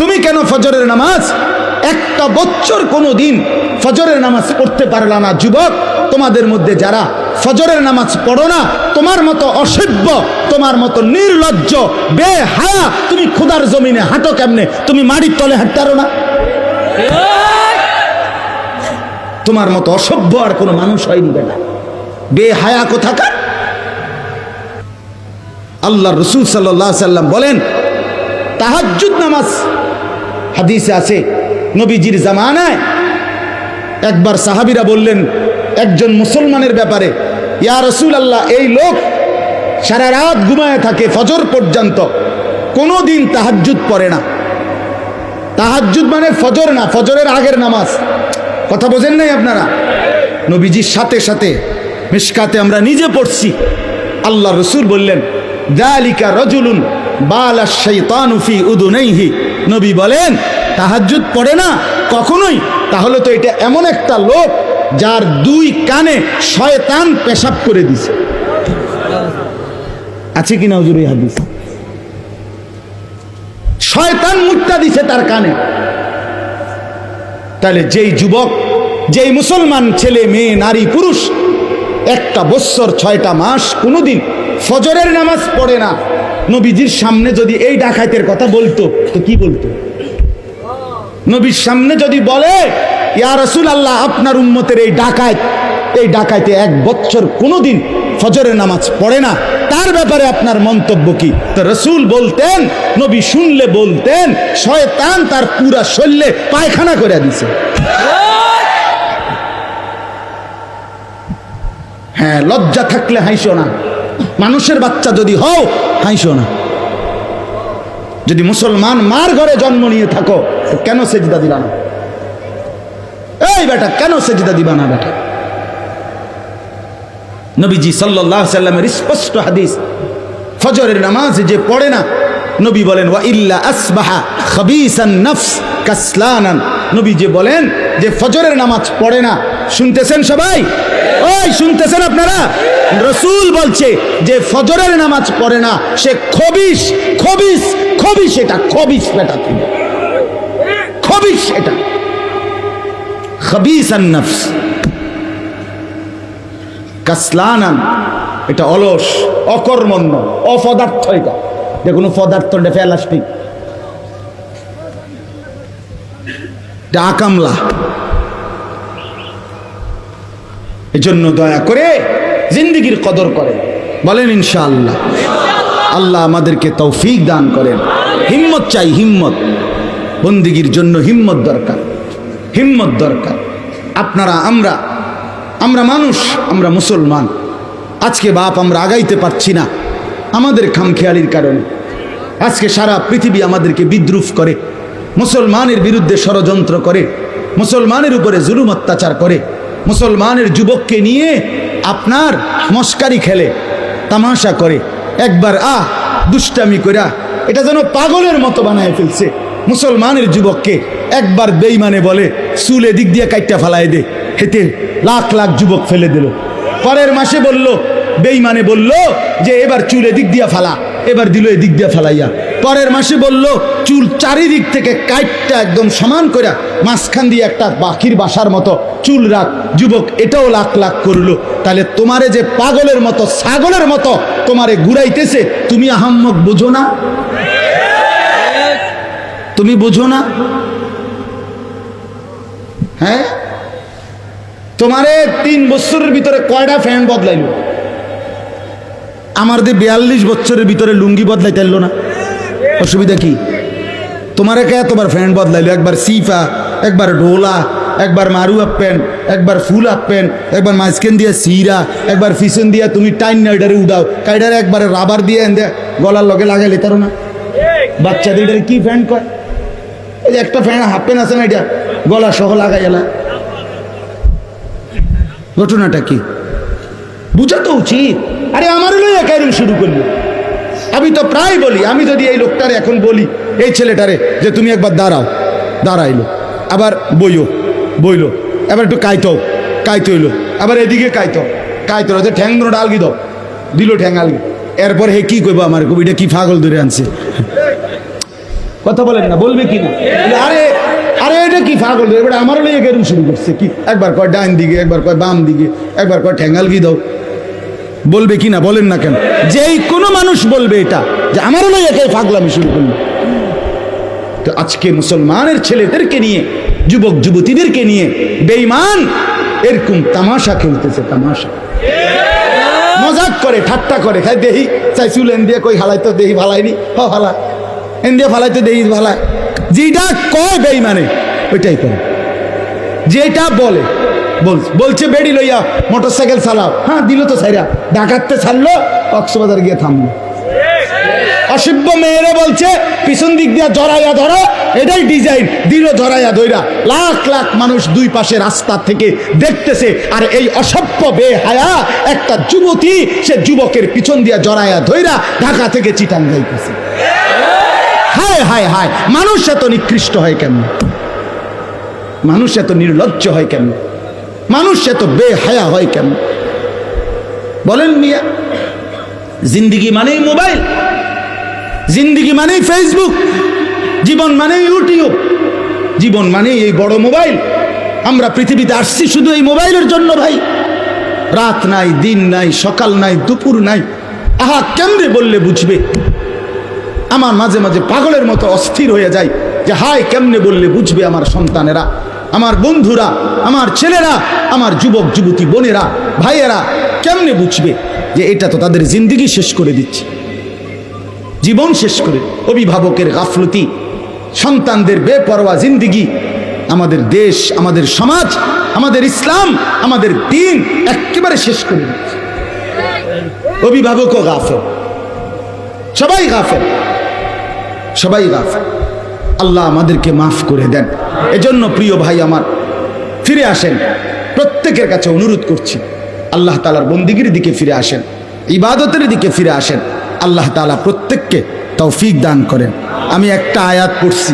তুমি কেন ফজরের নামাজ? একটা বছর কোনো দিন ফজরের নামাজ পড়তে পারলা না, যুবক। তোমাদের মধ্যে যারা ফজরের নামাজ পড়ো না, তোমার মতো অসভ্য, তোমার মতো নির্লজ্জ, বেহায়া, তুমি খুদার জমিনে হাঁটো কেমনে? তুমি মাটির তলে হাঁটতে পারো না। তোমার মতো অসভ্য আর কোনো মানুষ হয়নি বেটা। বেহায়া কোথাকার? আল্লাহ রসুল সাল্লাম বলেন তাহাজ্জুদ নামাজ। হাদিসে আছে, নবীজির জামানায় একবার সাহাবিরা বললেন, একজন মুসলমানের ব্যাপারে, ইয়া রসুল আল্লাহ এই লোক সারা রাত ঘুমায় থাকে ফজর পর্যন্ত কোনো দিন তাহাজ্জুদ পড়ে না। তাহাজ্জুদ মানে ফজর না, ফজরের আগের নামাজ। কথা বোঝেন নাই আপনারা? নবীজির সাথে সাথে মিসকাতে আমরা নিজে পড়ছি। আল্লাহ রসুল বললেন, দালিকা রজুলুন বালা শৈতানু ফি উদুনাইহি। নবী বলেন, তাহাজ্জুদ পড়ে না কখনোই। তাহলে তো এটা এমন একটা লোক যার দুই কানে শয়তান পেশাব করে দিছে। আছে কিনা হুজুর হাদিস? শয়তান মুক্তা দিছে তার কানে। তাহলে যেই যুবক, যেই মুসলমান ছেলে, মেয়ে, নারী, পুরুষ, একটা বৎসর ছয়টা মাস কোনোদিন ফজরের নামাজ পড়ে না। নবীজির সামনে যদি এই ডাকাতের কথা বলতো, তো কি বলতো? নবীর সামনে যদি বলে, ইয়া রসুল আল্লাহ আপনার উম্মতের এই ডাকাত এই ডাকাইতে এক বছর কোনোদিন ফজরের নামাজ পড়ে না। তার ব্যাপারে আপনার মন্তব্য কি? তো রসুল বলতেন, নবী শুনলে বলতেন, শয়তান তার পুরা শরীরে পায়খানা করে দিছে। হ্যাঁ লজ্জা থাকলে হাইসো না। মানুষের বাচ্চা যদি হও হাইসো না যদি মুসলমান মার ঘরে জন্ম নিয়ে থাকো, কেন সেজদা দিবা না? এই বেটা, কেন সেজদা দিবা না বেটা? নবীজি সাল্লাহ সাল্লামের স্পষ্ট হাদিস, ফজরের নামাজ যে পড়ে না, নবী বলেন, ওয়া ইল্লা আসবাহা খাবিসান নফস কাসলানান। নবী যে বলেন যে, ফজরের নামাজ পড়ে না শুনতেছেন সবাই? ওই, শুনতেছেন আপনারা? রসুল বলছে যে ফজরের নামাজ পড়ে না, সে খবিস খবিস খবিস এটা খবিস বেটা তুমি। খবিস এটা। খবিসান নফস। এটা অলস, অকর্মণ্য, অপদার্থ এটা। দেখুন, পদার্থ ফেলাস্টিক এটা আকামলা। এজন্য দয়া করে জিন্দিগির কদর করেন। বলেন ইনশাআল্লাহ। আল্লাহ আমাদেরকে তৌফিক দান করেন। হিম্মত চাই, হিম্মত। বন্দিগির জন্য হিম্মত দরকার। হিম্মত দরকার। আপনারা আমরা আমরা মানুষ, আমরা মুসলমান। আজকে বাপ আমরা আগাইতে পারছি না। আমাদের খামখেয়ালির কারণে। আজকে সারা পৃথিবী আমাদেরকে বিদ্রুপ করে। মুসলমানের বিরুদ্ধে ষড়যন্ত্র করে। মুসলমানের উপরে জুলুম অত্যাচার করে। মুসলমানের যুবককে নিয়ে আপনার মস্কারি খেলে, তামাশা করে। একবার আ দুষ্টামি কইরা এটা যেন পাগলের মতো বানায় ফেলছে। মুসলমানের যুবককে একবার বেইমানে বলে, চুলে দিক দিয়ে কাইটটা ফালাই দে হেতে লাখ লাখ যুবক ফেলে দিল। পরের মাসে বলল বেইমানে বলল যে এবার চুলে দিক দিয়া ফালা। এবার দিল এদিক দিয়া ফালাইয়া। পরের মাসে বলল, চুল চারিদিক থেকে কাইটটা একদম সমান করে মাঝখান দিয়ে একটা পাখির বাসার মতো চুল রাখ। যুবক, এটাও লাখ লাখ করল। তাহলে তোমারে যে পাগলের মতো, ছাগলের মতো তোমারে ঘুরাইতেছে, তুমি আহাম্মক বুঝো না? তুমি বুঝো না? হ্যাঁ? তোমারে তিন বছরের ভিতরে কয়টা ফ্যান বদলাইলো? আমার দিয়ে বিয়াল্লিশ বছরের ভিতরে লুঙ্গি বদলাইতে পারল না। অসুবিধা কি? তোমার কে এতবার ফ্যান বদলাইলো, একবার সিফা, একবার ডোলা একবার মারু আপ প্যান্ট, একবার ফুল আপ প্যান্ট, একবার মাঝখান দিয়ে সিরা, একবার ফিসন দিয়া তুমি টাইন নাইডারে উদাও, কাইডারে একবারে রাবার দিয়ে এনে গলার লগে লাগাইলে তারো না। বাচ্চাদের এটারে কি ফ্যান কয়? এই যে একটা ফ্যান, হাফ প্যান্ট আছে না এটা? গলা সহ লাগাই এলা ঘটনাটা কি? বুঝা তো উচিত। আরে আমারও লই একাইরুম শুরু করল। আমি তো প্রায় বলি, আমি যদি এই লোকটারে এখন বলি, এই ছেলেটারে, যে তুমি একবার দাঁড়াও, দাঁড়াইলো, আবার বইও, বইলো এবার একটু কাইতো কাইতে হইল আবার এদিকে কাইতো কাইতো যে ঠ্যাং দুটো ডালগি দাও, দিল ঠ্যাং আলগি। এরপর হে কি কইবো আমার কবিটা কি ফাগল ধরে আনছে? কথা বলেন না, বলবে কি না আরে আরে এটা কি ফাগল রে এবার আমারও লেগে এরকম শুরু করছে, কি? একবার কয় ডাইন দিকে, একবার কয় বাম দিকে, একবার কয় ঠ্যাঙ্গাল কি দাও বলবে কি না বলেন না কেন? যেই কোনো মানুষ বলবে এটা, যে আমারও লেগে একে পাগলামি শুরু করল। তো আজকে মুসলমানের ছেলেদেরকে নিয়ে, যুবক যুবতীদেরকে নিয়ে বেইমান এরকম তামাশা খেলতেছে, তামাশা। মজাক করে, ঠাট্টা করে, খাই দেহি, চাই চুল এন দিয়ে কই হালাই তো দেহি ভালাইনি হ হালা এন দিয়ে ফালাই তো দেহি ভালাই যেটা কয় বেঈমানে, ওইটাই করে। যেটা বল- বলছে, বেড়ি লইয়া মোটর সাইকেল চালাও। হ্যাঁ দিল তো সাইরা ডাকাতে ছাড়লো, কক্সবাজার গিয়ে থামলো। অসভ্য মেয়েরে বলছে, পিছন দিক দিয়ে জড়াইয়া ধরো, এটাই ডিজাইন। দিল জড়াইয়া ধইরা। লাখ লাখ মানুষ দুই পাশে রাস্তা থেকে দেখতেছে, আর এই অসভ্য বেহায়া একটা যুবতী, সে যুবকের পিছন দিয়ে জড়াইয়া ধইরা ঢাকা থেকে চিটাং যাইতেছে। হায় হায় হায়, মানুষ এত নিকৃষ্ট হয় কেন মানুষ এত নির্লজ্জ হয় কেন মানুষ এত বেহায়া হয় কেন? বলেন মিয়া। জিন্দিগি মানেই মোবাইল, জিন্দিগি মানেই ফেসবুক জীবন মানেই ইউটিউব, জীবন মানেই এই বড় মোবাইল। আমরা পৃথিবীতে আসছি শুধু এই মোবাইলের জন্য ভাই। রাত নাই, দিন নাই, সকাল নাই, দুপুর নাই। আহা, কেমনে বললে বুঝবে? আমার মাঝে মাঝে পাগলের মতো অস্থির হয়ে যায় যে হায়, কেমনে বললে বুঝবে আমার সন্তানেরা? আমার বন্ধুরা, আমার ছেলেরা, আমার যুবক, যুবতী বোনেরা, ভাইয়েরা, কেমনে বুঝবে যে এটা তো তাদের জিন্দিগি শেষ করে দিচ্ছে? জীবন শেষ করে অভিভাবকের গাফলতি, সন্তানদের বেপরোয়া জিন্দিগি, আমাদের দেশ, আমাদের সমাজ, আমাদের ইসলাম, আমাদের দিন একেবারে শেষ করে দিচ্ছে। অভিভাবকও গাফেল। সবাই গাফেল। সবাই গাফেল। আল্লাহ আমাদেরকে মাফ করে দেন। এজন্য প্রিয় ভাই আমার, ফিরে আসেন। প্রত্যেকের কাছে অনুরোধ করছি, আল্লাহ তালার বন্দিগির দিকে ফিরে আসেন, ইবাদতের দিকে ফিরে আসেন। আল্লাহ তালা প্রত্যেককে তৌফিক দান করেন। আমি একটা আয়াত পড়ছি,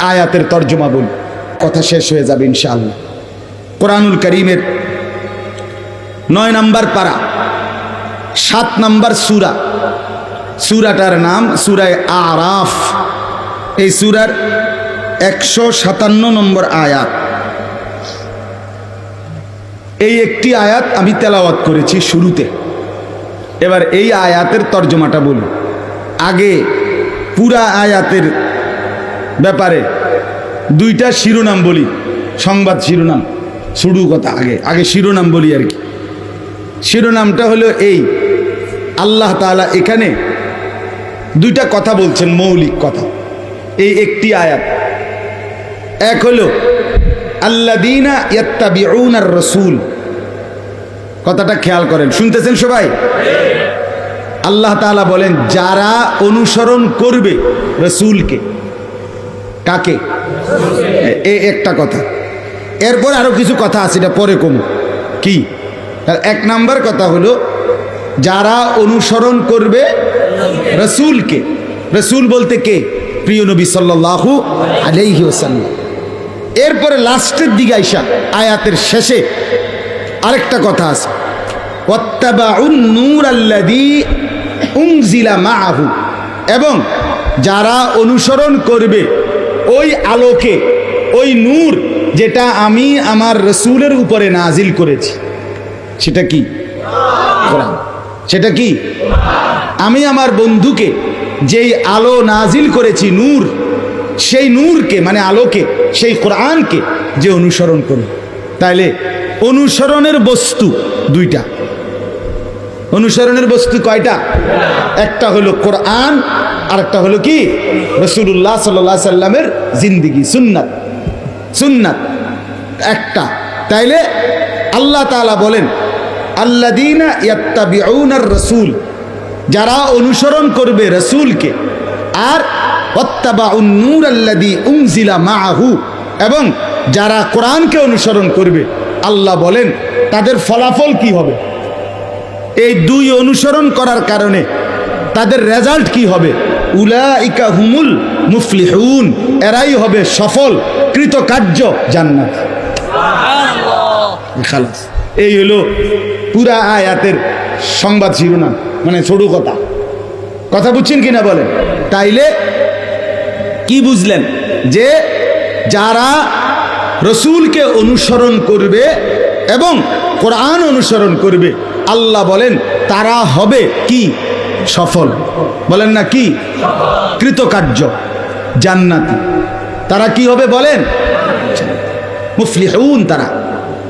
আয়াতের তর্জমা বলি। কথা শেষ হয়ে যাবে ইনশাআল্লাহ। কোরআনুল করিমের নয় নাম্বার পারা, সাত নাম্বার সুরা। সুরাটার নাম সুরায় আরাফ। এই সুরার একশো সাতান্ন নম্বর আয়াত। এই একটি আয়াত আমি তেলাওয়াত করেছি শুরুতে। এবার এই আয়াতের তর্জমাটা বলি আগে পুরা আয়াতের ব্যাপারে দুইটা শিরোনাম বলি, সংবাদ শিরোনাম। শুরু কথা আগে আগে শিরোনাম বলি আর কি। শিরোনামটা হলো এই, আল্লাহ তাআলা এখানে দুইটা কথা বলছেন, মৌলিক কথা। এই একটি আয়াত। এক হলো আল্লাদিনা রসুল। কথাটা খেয়াল করেন। শুনতেছেন সবাই? আল্লাহ তাআলা বলেন, যারা অনুসরণ করবে রসুলকে। কাকে? এ একটা কথা। এরপর আরও কিছু কথা আছে, এটা পরে কম। কি? তার এক নাম্বার কথা হলো, যারা অনুসরণ করবে রসুলকে। রসুল বলতে কে? প্রিয় নবী সাল্লাল্লাহু আলাইহি ওয়াসাল্লাম। এরপরে লাস্টের দিকে আইসা, আয়াতের শেষে আরেকটা কথা আছে। এবং যারা অনুসরণ করবে ওই আলোকে, ওই নূর যেটা আমি আমার রসুলের উপরে নাজিল করেছি। সেটা কি? সেটা কি? আমি আমার বন্ধুকে যেই আলো নাজিল করেছি নূর, সেই নূরকে মানে আলোকে, সেই কোরআনকে যে অনুসরণ করবে তাইলে অনুসরণের বস্তু দুইটা। অনুসরণের বস্তু কয়টা? একটা হলো কোরআন আর একটা হলো কি? রসুল্লাহ সাল্লাহ সাল্লামের জিন্দিগি, সুন্নাত। সুন্নাত, একটা। তাইলে আল্লাহ তাআলা বলেন আল্লাদিনা ইয়াত্তাবিউনার রসুল যারা অনুসরণ করবে রসুলকে। আর নূর আল্লাদি উনজিলা মাআহু এবং যারা কোরআনকে অনুসরণ করবে আল্লাহ বলেন তাদের ফলাফল কি হবে? এই দুই অনুসরণ করার কারণে তাদের রেজাল্ট কি হবে? উলাইকা হুমুল মুফলিহুন এরাই হবে সফল কৃতকার্য জান্নাত। এই হলো পুরা আয়াতের সংবাদ শিরোনাম। মানে ছোট কথা। কথা বুঝছেন কিনা বলেন? তাইলে কি বুঝলেন? যে যারা রসুলকে অনুসরণ করবে এবং কোরআন অনুসরণ করবে, আল্লাহ বলেন, তারা হবে কি? সফল। বলেন না কি? কৃতকার্য, জান্নাতি। তারা কি হবে বলেন? মুফলিহুন তারা।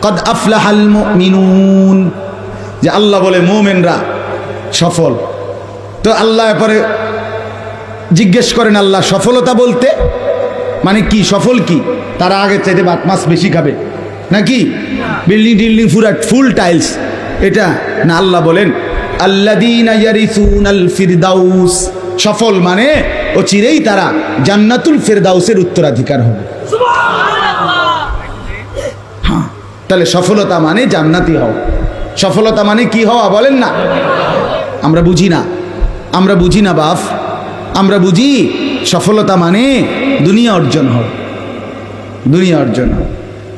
কদ আফলাহাল মুমিনুন। যে আল্লাহ বলে, মোমেনরা সফল। তো আল্লাহ পরে জিজ্ঞেস করেন আল্লাহ সফলতা বলতে মানে কি? সফল কি? তারা আগে চাইতে ভাত মাছ বেশি খাবে। নাকি? বিল্ডিং টিল্ডিং পুরা ফুল টাইলস। এটা না আল্লাহ বলেন ফিরদাউস। সফল মানে ও চিরেই তারা জান্নাতুল ফিরদাউসের উত্তরাধিকার হবে। হ্যাঁ তাহলে সফলতা মানে জান্নাতি হও সফলতা মানে কি হওয়া বলেন না? আমরা বুঝি না। আমরা বুঝি না বাপ। আমরা বুঝি সফলতা মানে দুনিয়া অর্জন হয় দুনিয়া অর্জন হয়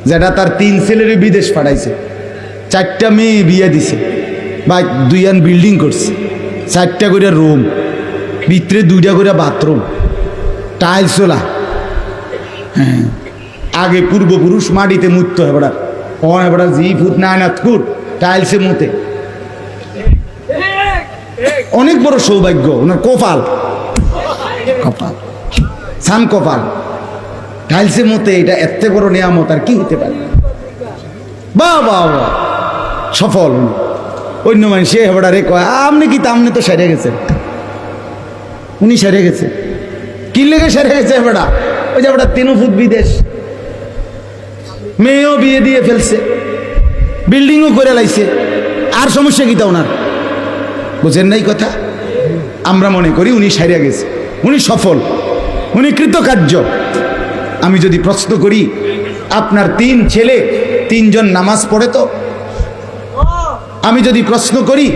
যেটা তার তিন ছেলের বিদেশ পাঠাইছে। চারটা মেয়ে বিয়ে দিছে। বা দুইয়ান বিল্ডিং করছে। চারটা করে রুম ভিতরে দুইটা করে বাথরুম টাইলসোলা হ্যাঁ। আগে পূর্বপুরুষ মাটিতে মুক্ত হেবড়া কন হেবড়া জি ফুট নায়নাথ ফুট টাইলসে মুতে। অনেক বড় সৌভাগ্য ওনার কপাল। কপাল। সান কপাল। টাইলসে মতে এটা এত বড় নিয়ামত আর কি হতে পারে? বা বা বা সফল। অন্য মানুষ হেবড়া রে কয় আপনি কি তা আপনি তো সেরে গেছেন? উনি সেরে গেছে। কি লেগে সেরে গেছে হেবড়া ওই যে হেবড়া তিন ফুট বিদেশ। মেয়েও বিয়ে দিয়ে ফেলছে। বিল্ডিংও করে লাইছে। আর সমস্যা কি তা ওনার? বুঝেন নাই কথা? আমরা মনে করি উনি সারিয়া গেছে। উনি সফল, উনি কৃতকার্য। আমি যদি প্রশ্ন করি, আপনার তিন ছেলে, তিনজন নামাজ পড়ে তো? আমি যদি প্রশ্ন করি,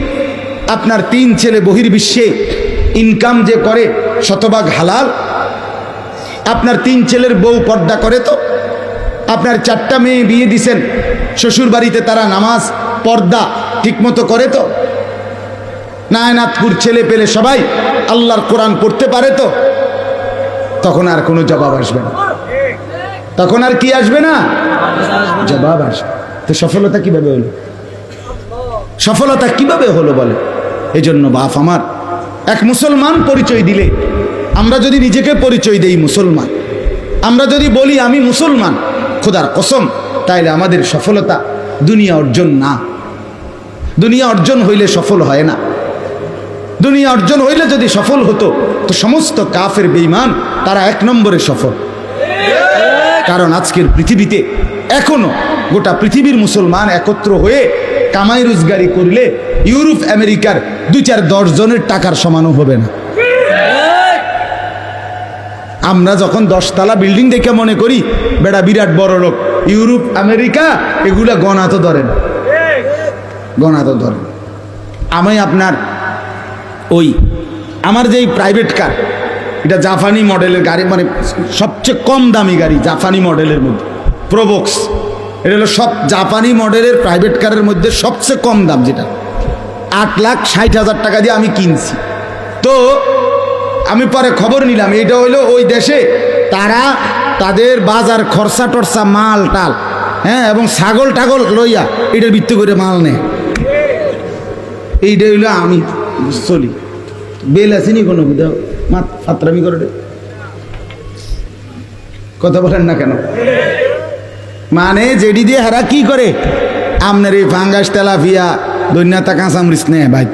আপনার তিন ছেলে বহির্বিশ্বে ইনকাম যে করে, শতভাগ হালাল? আপনার তিন ছেলের বউ পর্দা করে তো? আপনার চারটা মেয়ে বিয়ে দিছেন শ্বশুর বাড়িতে তারা নামাজ, পর্দা ঠিকমতো করে তো? নায়নাথপুর ছেলে পেলে সবাই আল্লাহর কোরআন পড়তে পারে তো? তখন আর কোনো জবাব আসবে না। তখন আর কি আসবে না? জবাব আসবে। তো সফলতা কীভাবে হলো? সফলতা কীভাবে হলো বলে? এই জন্য বাপ আমার, এক মুসলমান পরিচয় দিলে, আমরা যদি নিজেকে পরিচয় দেই মুসলমান, আমরা যদি বলি আমি মুসলমান, খোদার কসম, তাইলে আমাদের সফলতা দুনিয়া অর্জন না। দুনিয়া অর্জন হইলে সফল হয় না। দুনিয়া অর্জন হইলে যদি সফল হতো, তো সমস্ত কাফের বেইমান তারা এক নম্বরে সফল। কারণ আজকের পৃথিবীতে এখনও গোটা পৃথিবীর মুসলমান একত্র হয়ে কামাই রোজগারি করলে ইউরোপ, আমেরিকার দুই চার দশ জনের টাকার সমানও হবে না। আমরা যখন দশতলা বিল্ডিং দেখে মনে করি, বেড়া বিরাট বড় লোক, ইউরোপ, আমেরিকা, এগুলা গণা তো ধরেন। গণা তো ধরেন। আমি আপনার ওই, আমার যেই প্রাইভেট কার এটা জাপানি মডেলের গাড়ি মানে সবচেয়ে কম দামি গাড়ি জাপানি মডেলের মধ্যে প্রোবক্স এটা হলো সব জাপানি মডেলের প্রাইভেট কারের মধ্যে সবচেয়ে কম দাম যেটা। আট লাখ ষাট হাজার টাকা দিয়ে আমি কিনছি। তো আমি পরে খবর নিলাম এটা হইল ওই দেশে তারা তাদের বাজার খরচা টরচা মাল টাল হ্যাঁ এবং ছাগল টাগল লইয়া এটার ভিত্তি করে মাল নেয়। এইটা হইল আমি চলি বেল আসেনি কোনো? বুঝা মাত করে কথা বলেন না কেন? মানে যেডি দিয়ে হারা কি করে? আপনার এই ফাঙ্গাস তেলাফিয়া, দৈন্যাতা কাঁচামরিচ নেয় ভাই।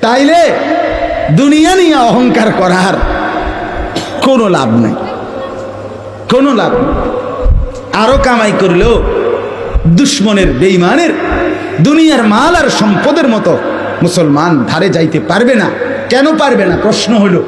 তাইলে দুনিয়া নিয়ে অহংকার করার কোনো লাভ নেই। কোনো লাভ নেই। আরও কামাই করলেও দুশ্মনের বেইমানের দুনিয়ার মাল আর সম্পদের মতো মুসলমান ধারে যাইতে পারবে না। কেন পারবে না? প্রশ্ন হলো।